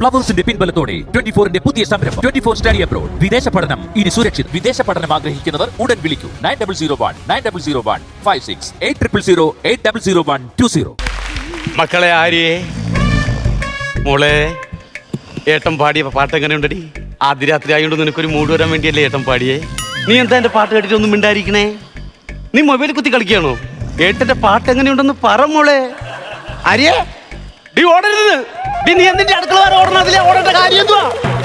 പ്ലവേഴ്സിന്റെ പിൻബലത്തോടെ twenty ഫോറിന്റെ പുതിയ സംരംഭം. Twenty four study abroad. വിദേശ പഠനം. ഇനി സുരക്ഷിത്. വിദേശ പഠനം ആഗ്രഹിക്കുന്നവർ ഉടൻ വിളിക്കൂ. Nine double zero one nine double zero one five six eight triple zero eight double zero one two zero. മക്കളെ ആര്യേ? മോളെ ഏട്ടൻ പാടിയ പാട്ട് എങ്ങനെയുണ്ടടി? ആദ്യ രാത്രി ആയതുകൊണ്ട് നിനക്കൊരു മൂഡ് വരാൻ വേണ്ടിയല്ലേ ഏട്ടൻ പാടിയേ? നീ എന്താ എന്റെ പാട്ട് കേട്ടിട്ട് ഒന്നും മിണ്ടായിരിക്കണേ? നീ മൊബൈൽ കുത്തി കളിക്കുകയാണോ? ഏട്ടന്റെ പാട്ട് എങ്ങനെയുണ്ടെന്ന് പറ മോളെ. ആര്യേ? ഡി ഓടരുത്. നീ എന്തിന്റെ അടുക്കള വരെ ഓടണം? അതിലെ ഓടേണ്ട കാര്യം എന്തുവാ?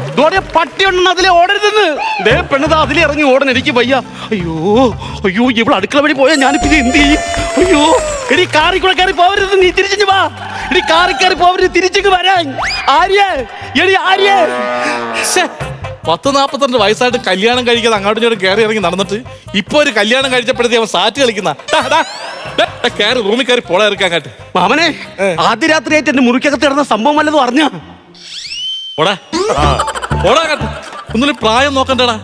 ഇതോടെ പട്ടി ഉണ്ടെന്ന് അതിലെ ഓടരുതെന്ന്. ദേ പെണ്ണത് അതിലെ ഇറങ്ങി ഓടണം എനിക്ക് വയ്യ. അയ്യോ അയ്യോ ഇവിടെ അടുക്കള വഴി പോയാൽ ഞാനിപ്പോ ഇത് എന്ത് ചെയ്യും? അയ്യോ എടി കാറി കൂടെ കയറി പോവരുത് നീ തിരിച്ചു വാ. എടി കാറി കയറി പോവരുത് തിരിച്ചു വരാൻ. ആര്യ? എടി ആര്യ? പത്ത് നാപ്പത്തിരണ്ട് വയസ്സായിട്ട് കല്യാണം കഴിക്കാതെ അങ്ങോട്ടും ഇങ്ങോട്ടും കയറി ഇറങ്ങി നടന്നിട്ട് ഇപ്പൊ ഒരു കല്യാണം കഴിച്ചപ്പോഴത്തേക്ക് അവൻ സാറ്റ് കളിക്കുന്ന. കയറി റൂമിൽ കയറി പോള ഇറക്കാൻ അങ്ങോട്ട്. മാമനെ ആദ്യ രാത്രിയായിട്ട് എന്റെ മുറിക്കകത്ത് കിടന്ന സംഭവം വല്ലതും അറിഞ്ഞാ? പോടാ. അങ്ങോട്ട്. ഒന്നിനും പ്രായം നോക്കണ്ടടാ.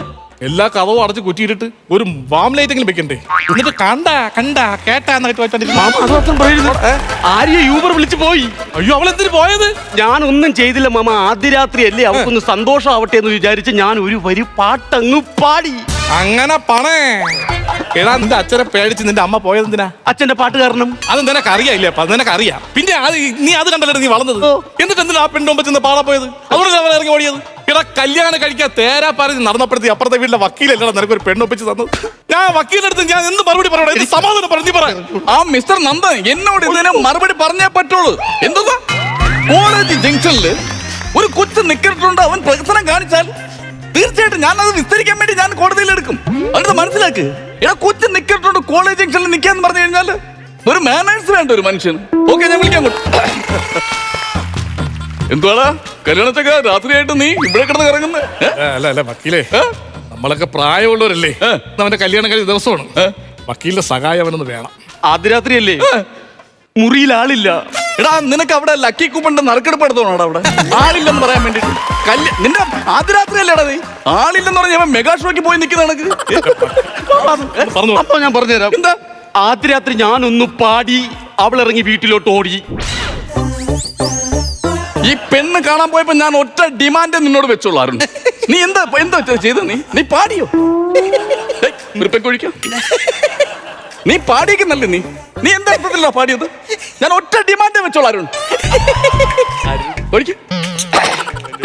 എല്ലാ കഥവും അടച്ച് കുറ്റിയിട്ടിട്ട് ഒരു വാം ലൈറ്റെങ്കിലും വെക്കണ്ടേ? എന്നിട്ട് കണ്ട കണ്ട കേട്ടാന്നായിട്ട് ആര്യ യൂബർ വിളിച്ചു പോയി? അയ്യോ അവൾ എന്തിനു പോയത്? ഒന്നും ചെയ്തില്ല മാമ. ആദ്യ രാത്രി അല്ലേ അവൾക്കൊന്ന് സന്തോഷമാവട്ടെ എന്ന് വിചാരിച്ച് ഞാൻ ഒരു വരി പാട്ടങ്ങ് പാടി. അങ്ങനെ പണേ. എടാ നിന്റെ അച്ഛനെ പേടിച്ച് നിന്റെ അമ്മ പോയത് എന്തിനാ? അച്ഛന്റെ പാട്ട് കാരണം അത് നിനക്ക് അറിയാല്ലേ അപ്പൊ അത് നിനക്ക് അറിയാം. പിന്നെ അത് നീ അത് കണ്ടല്ലേ നീ വളർന്നത്. എന്നിട്ട് എന്തിനാ ആ പെണ്ണുമ്പോ ചെന്ന് പാടാ പോയത്? അതുകൊണ്ട് അവൻ ഇറങ്ങി ഓടിയത്? എടാ കല്യാണം കഴിക്കാൻ തേരാ പറഞ്ഞ് നടന്നപ്പെടുത്തി അപ്പുറത്തെ വീട്ടിലെ വക്കീലല്ലടാ നിനക്ക് ഒരു പെണ്ണൊപ്പിച്ച് തന്നത്? ഞാൻ വക്കീലെടുത്ത് ഞാൻ എന്ത് മറുപടി പറയണം? എന്ത് സമാധാനം പറഞ്ഞു പറ. ആ മിസ്റ്റർ നന്ദൻ എന്നോട് ഇതിനെ മറുപടി പറഞ്ഞേ പറ്റുള്ളൂ. എന്തുവാ? കോളേജ് ജംഗ്ഷനിൽ ഒരു കൊച്ചു നിക്കറിട്ടുണ്ട്. അവൻ പ്രകസനം കാണിച്ചാൽ തീർച്ചയായിട്ടും ഞാൻ അത് വിസ്തരിക്കാൻ വേണ്ടി ഞാൻ കോടതിയിൽ എടുക്കും. എന്നിട്ട് മനസ്സിലാക്ക് എടാ കൊച്ചു നിക്കട്ടുണ്ട് കോളേജ് ജംഗ്ഷനിൽ നിൽക്കാന്ന് പറഞ്ഞു കഴിഞ്ഞാൽ ഒരു മാനേഴ്സ് വേണ്ട ഒരു മനുഷ്യന്. ഓക്കെ ഞാൻ വിളിക്കാൻ. എന്തുവാടാ? കല്യാണത്തൊക്കെ രാത്രിയായിട്ട് നീ ഇവിടെ കിടന്ന് കറങ്ങുന്നത് അല്ല അല്ല വക്കീലേ. നമ്മളൊക്കെ പ്രായമുള്ളവരല്ലേ? അവന്റെ കല്യാണം കഴിഞ്ഞ ദിവസമാണ്. വക്കീലിന്റെ സഹായം അവനൊന്ന് വേണം. ആദ്യ രാത്രി മുറിയിൽ ആളില്ല. എടാ നിനക്ക് അവിടെ ലക്കി കൂപ്പണ്ട് നറുക്കെടുപ്പ് എടുത്തോണോ അവിടെ? ആളില്ലെന്ന് പറയാൻ വേണ്ടിട്ട്. കല്യ നിന്റെ ആദ്യ രാത്രി അല്ലേടാ നീ? ആളില്ലെന്ന് പറഞ്ഞ മെഗാ ഷോയ്ക്ക് പോയി നിൽക്കുന്ന അപ്പൊ ഞാൻ പറഞ്ഞുതരാം. എന്താ? ആദ്യ രാത്രി ഞാനൊന്ന് പാടി അവളിറങ്ങി ഇറങ്ങി വീട്ടിലോട്ട് ഓടി. ഈ പെണ്ണ് കാണാൻ പോയപ്പോ ഞാൻ ഒറ്റ ഡിമാൻഡ് നിന്നോട് വെച്ചോളാറുണ്ട് നീ എന്താ എന്താ ചെയ്തത് നീ? നീ പാടിയോ? പെക്കൊഴിക്കാം നീ പാടിയേക്കുന്നല്ലേ നീ? നീ എന്താ അർത്ഥത്തിലാ പാടിയത്? ഞാൻ ഒറ്റ ഡിമാൻഡേ വെച്ചോളൂ അരുൺ. ഒഴിക്ക്.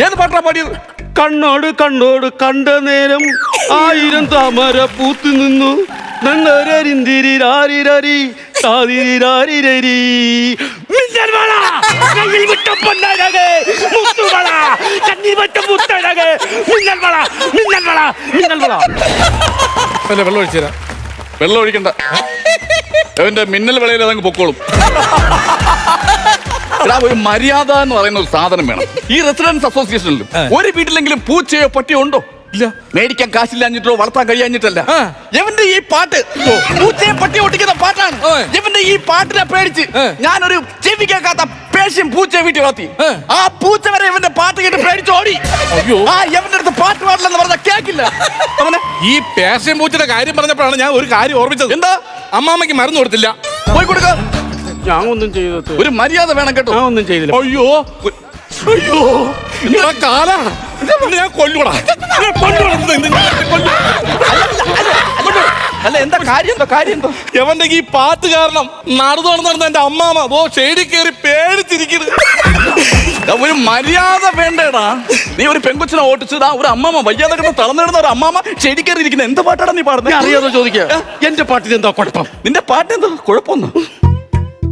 ഏത് പാട്ടാ പാടിയത്? കണ്ണോട് കണ്ണോട് കണ്ട നേരം ആയിരം താമര പൂത്തു നിന്നു. വെള്ളം ഒഴിച്ചു തരാം. വെള്ളം ഒഴിക്കണ്ട. അവന്റെ മിന്നൽ വിളയിൽ അതങ്ങ് പൊക്കോളും. എടാ, ഒരു മര്യാദ എന്ന് പറയുന്ന ഒരു സാധനം വേണം. ഈ റെസിഡൻസ് അസോസിയേഷനിൽ ഒരു വീട്ടിലെങ്കിലും പൂച്ചയോ പട്ടിയോ ഉണ്ടോ? ഇല്ല. മേടിക്കാൻ കാശില്ലാഞ്ഞിട്ടോ വളർത്താൻ കഴിയാഞ്ഞിട്ടല്ല. എവന്റെ ഈ പാട്ട് പൂച്ചയെ പട്ടി ഒട്ടിക്കുന്ന പാട്ടാണ്. എവന്റെ ഈ പാട്ടിനെ പേടിച്ച്. ഞാനൊരു ചെവി കേൾക്കാത്ത പേഷ്യൻ പൂച്ച വീട്ടിൽ വളർത്തി. ആ പൂച്ച വരെ ഇവന്റെ പാട്ട് കേട്ട് പേടിച്ച് ഓടി. അയ്യോ. ആ ഇവന്റെ അടുത്ത് പാട്ട് പാടില്ലെന്ന് പറഞ്ഞ കേക്കില്ല. അവനെ ഈ പേശ്യം പൂച്ചയുടെ കാര്യം പറഞ്ഞപ്പോഴാണ് ഞാൻ ഒരു കാര്യം ഓർമ്മിച്ചത്. എന്താ? അമ്മാമ്മയ്ക്ക് മരുന്ന് കൊടുത്തില്ല. പോയി കൊടുക്ക. ഞാൻ ഒന്നും ചെയ്തത് ഒരു മര്യാദ വേണം കേട്ടോ. ഞാൻ ഒന്നും ചെയ്തില്ല. അയ്യോ. അയ്യോ. കാല. ഞാൻ കൊല്ലൂടാ കൊല്ലൂടാ. അല്ല എന്താ കാര്യം എന്താ കാര്യം എന്താ? എവന്റെ ഈ പാട്ട് കാരണം നടന്നു നടന്ന എന്റെ അമ്മാമ അതോ ഷെയ്ഡി കയറി പേടിച്ചിരിക്കുന്നത് ഒരു മര്യാദ വേണ്ടേടാ. നീ ഒരു പെങ്കൊച്ചിനെ ഓട്ടിച്ചതാ ഒരു അമ്മമ്മ വയ്യാതെ കിടന്ന് തളർന്നിടുന്ന ഒരു അമ്മമ്മ ഷെയ്ഡി കയറി ഇരിക്കുന്ന. എന്ത് പാട്ടാടാ നീ പാടുന്നത് അറിയാതെ ചോദിക്കുക എന്റെ പാട്ടിന് എന്താ കുഴപ്പം? നിന്റെ പാട്ട് എന്താ കുഴപ്പമൊന്നും?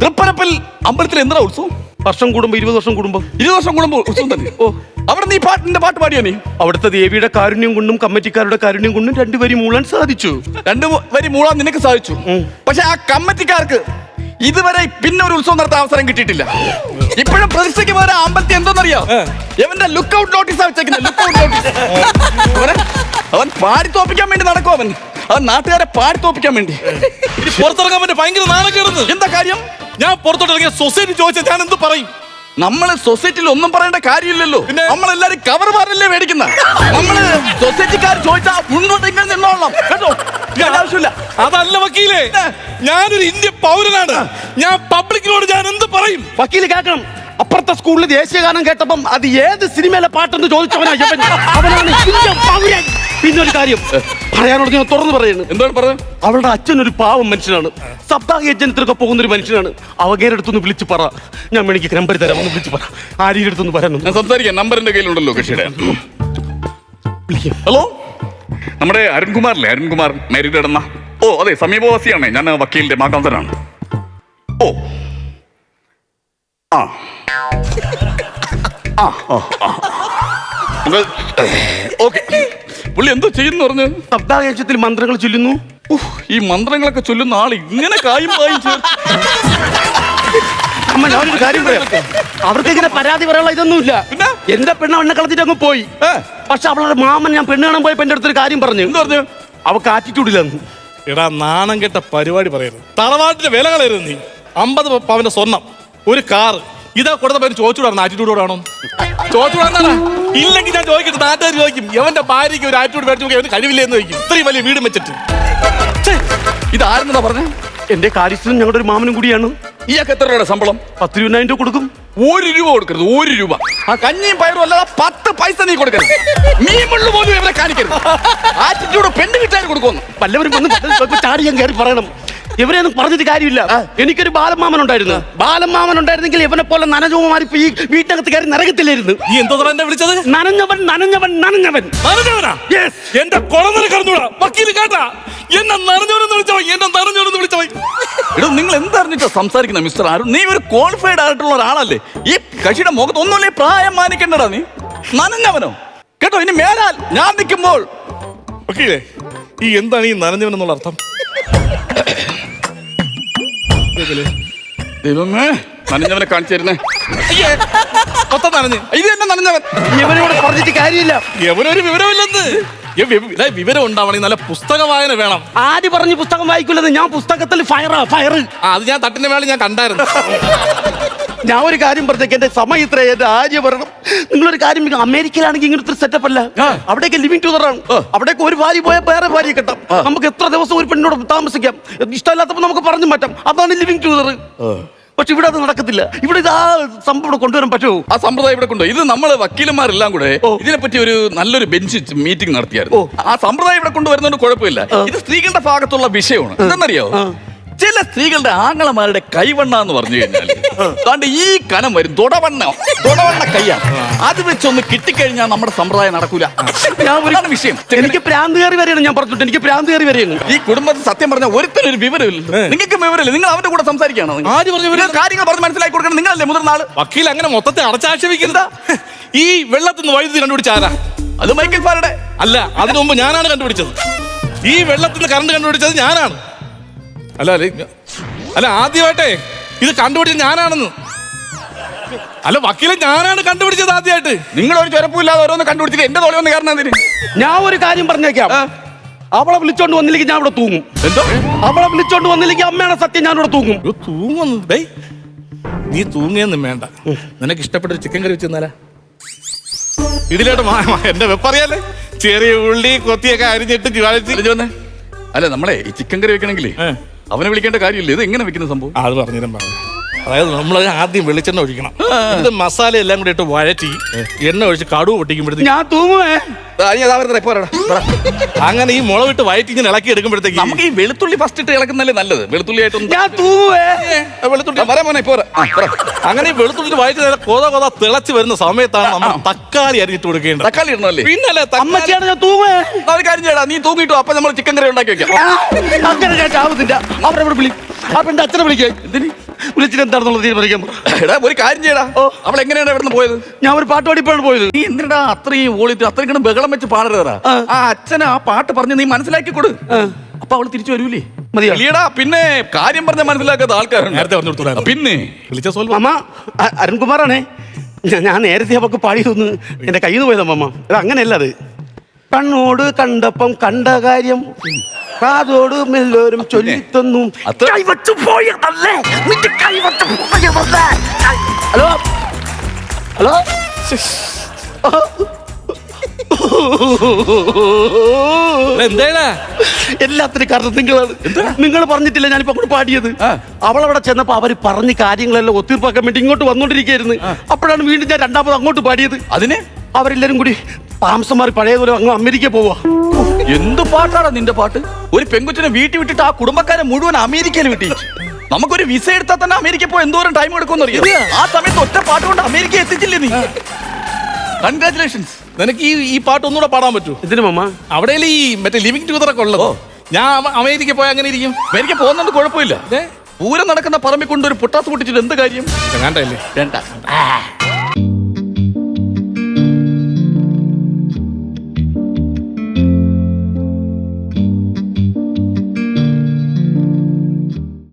തൃപ്പരപ്പിൽ അമ്പലത്തിൽ എന്താ ഉത്സവം? വർഷം കൂടുമ്പോ ഇരുപത് വർഷം കൂടുമ്പോ. ഇരുപത് വർഷം കൂടുമ്പോ ഉത്സവം തന്നെ. ഓ. അവിടെ നീ പാട്ടിന്റെ പാട്ട് പാടിയോ നീ? അവിടുത്തെ ദേവിയുടെ കാരുണ്യം കൊണ്ടും കമ്മിറ്റിക്കാരുടെ കാരുണ്യം കൊണ്ടും രണ്ടു വരി മൂളാൻ സാധിച്ചു. രണ്ടു വരി മൂളാൻ നിനക്ക് സാധിച്ചു. പക്ഷെ ആ കമ്മിറ്റിക്കാർക്ക് ഇതുവരെ പിന്നെ ഒരു ഉത്സവം നടത്താൻ അവസരം കിട്ടിയിട്ടില്ല. ഇപ്പോഴും പ്രതിഷ്ഠയ്ക്ക് പകരം അമ്പത്തി എന്തോന്നറിയോ? ഇവന്റെ ലുക്ക് ഔട്ട് നോട്ടീസ് വെച്ചേക്കുന്നത് ലുക്ക് ഔട്ട് നോട്ടീസ് അവൻ പാടി തോപ്പിക്കാൻ വേണ്ടി നടക്കും അവൻ. അവൻ നാട്ടുകാരെ പാടി തോപ്പിക്കാൻ വേണ്ടി. പുറത്തിറങ്ങാൻ പറ്റും ഭയങ്കര നാണക്കേടുന്നു എന്താ കാര്യം? ഞാൻ പുറത്തോട്ട് ഇറങ്ങിയ സൊസൈറ്റി ചോദിച്ചാൽ ഞാൻ എന്ത് പറയും? നമ്മൾ സൊസൈറ്റിയിൽ ഒന്നും പറയേണ്ട കാര്യമില്ലല്ലോ? നമ്മളെല്ലാരും കവർ മാറല്ലേ മേടിക്കുന്ന? നമ്മൾ സൊസൈറ്റിക്കാർ ചോദിച്ചാൽ മുന്നോട്ട് ഇങ്ങനെ നിന്നോളാം കേട്ടോ? ആവശ്യമില്ല. അതല്ല വക്കീലേ. ഞാനൊരു ഇന്ത്യ പൗരനാണ്. ഞാൻ പബ്ലിക്കിനോട് ഞാൻ എന്ത് പറയും? വക്കീൽ കേൾക്കണം. അപ്പുറത്തെ സ്കൂളിൽ ദേശീയഗാനം കേട്ടപ്പം അത് ഏത് സിനിമയിലെ പാട്ടെന്ന് ചോദിച്ചവനാ ഇവൻ. അവനാണ് ഇന്ത്യൻ പൗരൻ. പിന്നെ ഒരു കാര്യം പറയാനുള്ളത് ഞാൻ തുറന്നു പറയുന്നു എന്താണ് പറഞ്ഞത് അവളുടെ അച്ഛൻ ഒരു പാവം മനുഷ്യനാണ്. സപ്താഹ യജ്ഞത്തിലൊക്കെ പോകുന്ന ഒരു മനുഷ്യനാണ്. അവകേരെ അടുത്തൊന്ന് വിളിച്ച് പറ. ഞാൻ വേണമെങ്കിൽ നമ്പർ തരാം. ഒന്ന് വിളിച്ച് പറ. ആര്യയുടെ അടുത്തൊന്ന് പറയാനൊന്ന് ഞാൻ സംസാരിക്കാം. നമ്പർ എന്റെ കയ്യിലുണ്ടല്ലോ കക്ഷിയുടെ ഹലോ? നമ്മുടെ അരുൺകുമാറില്ലേ? അരുൺകുമാർ മാരീഡ് ഇടുന്ന ഓ അതെ സമീപവാസിയാണ്. ഞാൻ വക്കീലിന്റെ മാകാന്തനാണ് ഓ. ആ. ആ ഓക്കെ. പുള്ളി എന്തോ ചെയ്യുന്നു പറഞ്ഞു? യജ്ഞത്തിൽ മന്ത്രങ്ങൾ ചൊല്ലുന്നു. ഉഫ്, ഈ മന്ത്രങ്ങളൊക്കെ ചൊല്ലുന്ന ആൾ ഇങ്ങനെ കായും പായും ചേർത്ത് അമ്മ ഞാനൊരു കാര്യം പറയാം. അവർക്ക് ഇങ്ങനെ പരാതി പറയാനുള്ള ഇതൊന്നുമില്ല. പിന്നെ? എന്റെ പെണ്ണ് എണ്ണ കളത്തിട്ട് അങ്ങ് പോയി. ഏ? പക്ഷെ അവളുടെ മാമൻ ഞാൻ പെണ്ണ് കാണാൻ പോയപ്പോ എന്റെ അടുത്തൊരു കാര്യം പറഞ്ഞു. എന്ത് പറഞ്ഞു? അവക്ക് ആറ്റിറ്റ്യൂഡില്ലെന്ന് എടാ നാണം കെട്ട പരിപാടി പറയരുത്. തറവാട്ടിന്റെ വില കളയരുത് നീ. അമ്പത് പവന്റെ സ്വർണം. ഒരു കാർ ഇതാ കൊടുത്ത പേര് ചോദിച്ചുവിടാണ് ആറ്റിറ്റ്യൂഡോടാണോ ചോദിച്ചുവിടാന്നാണ് ഇല്ലെങ്കിൽ ഞാൻ ചോദിക്കട്ടെ നാട്ടുകാർ ചോദിക്കും എവന്റെ ഭാര്യയ്ക്ക് ഒരു ആറ്റിറ്റ്യൂഡ് മേടിച്ചു നോക്കി അവന് കഴിവില്ല എന്ന് ചോദിക്കും. ഇത്രയും വലിയ വീട് വെച്ചിട്ട്. ഇത് ആരെന്നതാ പറഞ്ഞേ? എന്റെ കാര്യസ്ഥനും ഞങ്ങളുടെ ഒരു മാമനും കൂടിയാണ്. ഇയാൾക്ക് എത്ര രൂപയുടെ ശമ്പളം? പത്ത് രൂപ രൂപ കൊടുക്കും. ഒരു രൂപ കൊടുക്കരുത് ഒരു രൂപ. ആ കഞ്ഞിയും പയറും അല്ലാതെ പത്ത് പൈസ നീ കൊടുക്കരുത്. മീമുള്ളു പോലും ഇവരെ കാണിക്കരുത്. ആറ്റിറ്റ്യൂഡ് പെണ്ണ് കിട്ടാൻ കൊടുക്കുന്നു വല്ലവരും വന്ന് ഇപ്പൊ ചാടി ഞാൻ കയറി പറയണം. ഇവരെയൊന്നും പറഞ്ഞിട്ട് കാര്യമില്ല. എനിക്കൊരു ബാലമാമൻ ഉണ്ടായിരുന്നു. ബാലമാമൻ ഉണ്ടായിരുന്നെങ്കിൽ ഇവനെ പോലെ നനജോമാർ ഇപ്പൊ ഈ വീട്ടകത്ത് കയറി നരകത്തില്ലായിരുന്നു. നീ എന്തോ എന്നെ വിളിച്ചത്? നനഞ്ഞവൻ നനഞ്ഞവൻ നനഞ്ഞവൻ. നനഞ്ഞവനാ. എന്റെ കുളന്നര കേട്ടാ? എന്നെ നനഞ്ഞവനെന്ന് വിളിച്ചവൻ എന്നെ നനഞ്ഞവനെന്ന് വിളിച്ചവൻ. എടോ നിങ്ങൾ എന്തറിഞ്ഞിട്ടാ സംസാരിക്കുന്ന മിസ്റ്റർ ആരും നീ ഒരു ക്വാളിഫൈഡ് ആയിട്ടുള്ള ഒരാളല്ലേ? ഈ കക്ഷിയുടെ മുഖത്ത് ഒന്നുമില്ലേ പ്രായം മാനിക്കണ്ടടാ നീ? നനഞ്ഞവനോ? കേട്ടോ ഇനി മേലാൽ ഞാൻ നിൽക്കുമ്പോൾ. ഈ എന്താണ് ഈ നനഞ്ഞവൻ എന്നുള്ള അർത്ഥം ദൈവമേ നനഞ്ഞവനെ കാണിച്ചു തരുന്നേ. അയ്യേ മൊത്തം നനഞ്ഞ്. ഇത് നനഞ്ഞവൻ. ഇവനോട് പറഞ്ഞിട്ട് കാര്യമില്ല. എവനൊരു വിവരമില്ലെന്ന്. വിവരം ഉണ്ടാവണമെങ്കിൽ നല്ല പുസ്തക വായന വേണം. ആദ്യം പറഞ്ഞ് പുസ്തകം വായിക്കില്ലെന്ന് ഞാൻ പുസ്തകത്തിൽ ഫയറാ ഫയർ ആ അത് ഞാൻ തട്ടിന്റെ മേളിൽ ഞാൻ കണ്ടായിരുന്നു. ഞാൻ ഒരു കാര്യം പറഞ്ഞേക്ക്. എന്റെ സമയം ഇത്ര എന്റെ ആര്യ പറയണം നിങ്ങളൊരു കാര്യം അമേരിക്കയിലാണെങ്കിൽ ഇങ്ങനത്തെ ഒരു സെറ്റപ്പ് അല്ല. അവിടേക്ക് ലിവിങ് ടുഗറാണ് അവിടേക്ക് ഒരു ഭാര്യ പോയാൽ വേറെ ഭാര്യ കിട്ടാം. നമുക്ക് എത്ര ദിവസം ഒരു പെണ്ണിനോട് താമസിക്കാം? ഇഷ്ടമില്ലാത്തപ്പോൾ നമുക്ക് പറഞ്ഞു മാറ്റാം. അതാണ് ലിവിങ് ടുഗർ പക്ഷെ ഇവിടെ അത് നടക്കത്തില്ല. ഇവിടെ ഇത് ആ സംഭവം കൊണ്ടുവരാൻ പറ്റുമോ? ആ സമ്പ്രദായം ഇവിടെ കൊണ്ടു ഇത് നമ്മൾ വക്കീലന്മാരെല്ലാം കൂടെ ഇതിനെപ്പറ്റി ഒരു നല്ലൊരു ബെഞ്ച് മീറ്റിംഗ് നടത്തിയായിരുന്നു. ആ സമ്പ്രദായം ഇവിടെ കൊണ്ടുവരുന്നതുകൊണ്ട് കുഴപ്പമില്ല. ഇത് സ്ത്രീകളുടെ ഭാഗത്തുള്ള വിഷയമാണ്. എന്തെന്നറിയോ ചില സ്ത്രീകളുടെ ആങ്ങളമാരുടെ കൈവണ്ണ എന്ന് പറഞ്ഞു കഴിഞ്ഞാൽ താണ്ട് ഈ കനം വരും. തുടവണ്ണ തുടവണ്ണ കയ്യാ. അത് വെച്ചൊന്ന് കിട്ടിക്കഴിഞ്ഞാൽ നമ്മുടെ സമ്പ്രദായം നടക്കൂല. ഞാൻ ഒരു വിഷയം. എനിക്ക് പ്രാന്ത് കയറി വരെയാണ് ഞാൻ പറഞ്ഞിട്ട് എനിക്ക് പ്രാന്ത് കയറി വരെയാണ്. ഈ കുടുംബത്തിൽ സത്യം പറഞ്ഞ ഒരു വിവരമില്ല. നിങ്ങൾക്ക് വിവരമില്ല. നിങ്ങൾ അവന്റെ കൂടെ സംസാരിക്കുകയാണ്? ആര് പറഞ്ഞു? കാര്യങ്ങൾ പറഞ്ഞ് മനസ്സിലാക്കി കൊടുക്കണം. നിങ്ങളല്ലേ മുതിർന്ന ആൾ? വക്കീൽ അങ്ങനെ മൊത്തത്തെ അടച്ചാക്ഷേപിക്കുന്ന ഈ വെള്ളത്തിൽ നിന്ന് വൈദ്യുതി കണ്ടുപിടിച്ച ആരാ? അത് മൈക്കിൾ ഫാരഡെ. അല്ല അതിനു മുമ്പ് ഞാനാണ് കണ്ടുപിടിച്ചത്. ഈ വെള്ളത്തിൽ നിന്ന് കറണ്ട് കണ്ടുപിടിച്ചത് ഞാനാണ്. അല്ല അല്ല ആദ്യമായിട്ടേ ഇത് കണ്ടുപിടിച്ചത് ഞാനാണെന്ന്. അല്ല വക്കീലെ ഞാനാണ് കണ്ടുപിടിച്ചത് ആദ്യമായിട്ട്. നിങ്ങൾ ഒരു ചുരപ്പില്ലാതെ ഓരോന്ന് കണ്ടുപിടിച്ചിട്ട് എന്റെ തോളി വന്ന് കാരണം എന്തിന്? ഞാൻ ഒരു കാര്യം പറഞ്ഞേക്കാം. അവളെ വിളിച്ചോണ്ട് വന്നില്ലെങ്കിൽ ഞാൻ ഇവിടെ തൂങ്ങും. എന്തോ? അവളെ വിളിച്ചോണ്ട് വന്നില്ലെങ്കിൽ അമ്മയാണ് സത്യം ഞാൻ ഇവിടെ തൂങ്ങും. തൂങ്ങുന്നു. നീ തൂങ്ങിയൊന്നും വേണ്ട. നിനക്ക് ഇഷ്ടപ്പെട്ട ഒരു ചിക്കൻ കറി വെച്ച് തന്നാലാ. ഇതിലോട്ട് എന്റെ വെപ്പറിയാലേ ചെറിയ ഉള്ളി കൊത്തിയൊക്കെ അരിഞ്ഞിട്ട് ചുവഴച്ച് അല്ല അല്ല നമ്മളെ ഈ ചിക്കൻ കറി വെക്കണമെങ്കിലേ ഏ. അവനെ വിളിക്കേണ്ട കാര്യമില്ല. ഇത് എങ്ങനെ വെക്കുന്ന സംഭവം? അത് പറഞ്ഞുതരാൻ പറഞ്ഞു. അതായത് നമ്മൾ ആദ്യം വെളിച്ചെണ്ണ ഒഴിക്കണം. ഇത് മസാല എല്ലാം കൂടി ഇട്ട് വഴറ്റി എണ്ണ ഒഴിച്ച് കടുവ് പൊട്ടിക്കുമ്പോഴത്തേക്ക് ഞാൻ തൂങ്ങുവേ. അങ്ങനെ ഈ മുളവിട്ട് വഴറ്റി ഇങ്ങനെ ഇളക്കി എടുക്കുമ്പോഴത്തേക്ക് നമുക്ക് ഈ വെളുത്തുള്ളി ഫസ്റ്റ് ഇട്ട് ഇളക്കുന്നല്ലേ നല്ലത്? വെളുത്തുള്ളി ആയിട്ടൊന്നും ഞാൻ തൂവേ വെളുത്തുള്ളി. വരാൻ. അങ്ങനെ ഈ വെളുത്തുള്ളി വഴറ്റി നല്ല കൊത കൊത തിളച്ച് വരുന്ന സമയത്താണ് നമ്മൾ തക്കാളി അരിഞ്ഞിട്ട് കൊടുക്കേണ്ടത്. തക്കാളി ഇടണല്ലേ പിന്നല്ലേ അമ്മച്ചിയാണ് ഞാൻ കാര്യം നീ തൂങ്ങിട്ടോ അപ്പൊ നമ്മൾ ചിക്കൻ കറി ഉണ്ടാക്കി വെക്കാം. അങ്ങനെ ഞാൻ ചാവുന്നില്ല. അവരെ വിളി. അപ്പൊ എന്റെ അച്ഛനെ വിളിക്കേ. എന്തിന്? വിളിച്ചിട്ട് എന്താണെന്നുള്ളത് തീരുമാനിക്കാം എടാ ഒരു കാര്യം ചെയ്യടാ. അവൾ എങ്ങനെയാണ് ഇവിടുന്ന് പോയത്? ഞാൻ ഒരു പാട്ട് പാടിപ്പോഴാണ് പോയത്. നീ എന്തിനാ അത്രയും ഓളിട്ട് അത്രയും ബഹളം വെച്ച് പാടരുതാ ആ. അച്ഛന് ആ പാട്ട് പറഞ്ഞ് നീ മനസ്സിലാക്കി കൊടു. അപ്പൊ അവൾ തിരിച്ചു വരൂലേ? മതിയോ? ഇല്ലടാ പിന്നെ കാര്യം പറഞ്ഞ മനസ്സിലാക്കാത്ത ആൾക്കാരുണ്ട്. നേരത്തെ പറഞ്ഞു പിന്നെ? വിളിച്ച അരുൺകുമാറാണേ. ഞാൻ- നേരത്തെ അവക്ക് പാടിയതൊന്ന് എന്റെ കയ്യിൽ നിന്ന് പോയതാ അത് അങ്ങനെയല്ല അത്. കണ്ണോട് കണ്ടപ്പം കണ്ട കാര്യം. കാതോട് എല്ലാവരും ചൊല്ലിത്തന്നു. അത്ര- കൈവച്ചു പോയതല്ലേ നിന്റെ കൈവച്ചു പോയതല്ലേ കൈ- ഹലോ? ഹലോ? എന്താ എല്ലാത്തിനും കാരണം നിങ്ങളാണ്. നിങ്ങൾ പറഞ്ഞിട്ടില്ല ഞാനിപ്പോ അങ്ങോട്ട് പാടിയത്. അവളവിടെ ചെന്നപ്പോ അവർ പറഞ്ഞ കാര്യങ്ങളെല്ലാം ഒത്തീർപ്പാക്കാൻ വേണ്ടി ഇങ്ങോട്ട് വന്നോണ്ടിരിക്കുന്നു അപ്പോഴാണ് വീണ്ടും ഞാൻ രണ്ടാമത് അങ്ങോട്ട് പാടിയത്. അതിന്? അവരെല്ലാരും കൂടി താമസന്മാർ പഴയതുപോലെ അങ്ങ് അമേരിക്ക പോവാ. എന്ത് പാട്ടാണ് നിന്റെ പാട്ട്? ഒരു പെങ്കുച്ചിനെ വീട്ടിൽ വിട്ടിട്ട് ആ കുടുംബക്കാരെ മുഴുവൻ അമേരിക്കയിൽ വിട്ടിച്ചു. നമുക്കൊരു വിസ എടുത്താൽ തന്നെ അമേരിക്ക പോയി എന്തോരം ടൈം എടുക്കുമെന്ന് അറിയാം? ആ സമയത്ത് ഒറ്റ പാട്ട് കൊണ്ട് അമേരിക്ക എത്തിച്ചില്ലേ നീ? കൺഗ്രാചുലേഷൻസ് നിനക്ക് ഈ ഈ പാട്ട് ഒന്നുകൂടെ പാടാൻ പറ്റൂ. ഇതിന് മമ്മ അവിടെ ഈ മറ്റേ ലിവിങ് ടൂതറൊക്കെ ഒക്കെ ഉള്ളത്. ഞാൻ അമേരിക്ക പോയി അങ്ങനെ ഇരിക്കും. അമേരിക്ക പോകുന്നുണ്ട് കുഴപ്പമില്ല. ഏ? പൂരം നടക്കുന്ന പറമ്പിൽ കൊണ്ട് ഒരു പൊട്ടാസ് പൊട്ടിച്ചിട്ട് എന്ത് കാര്യം? വേണ്ടല്ലേ വേണ്ട.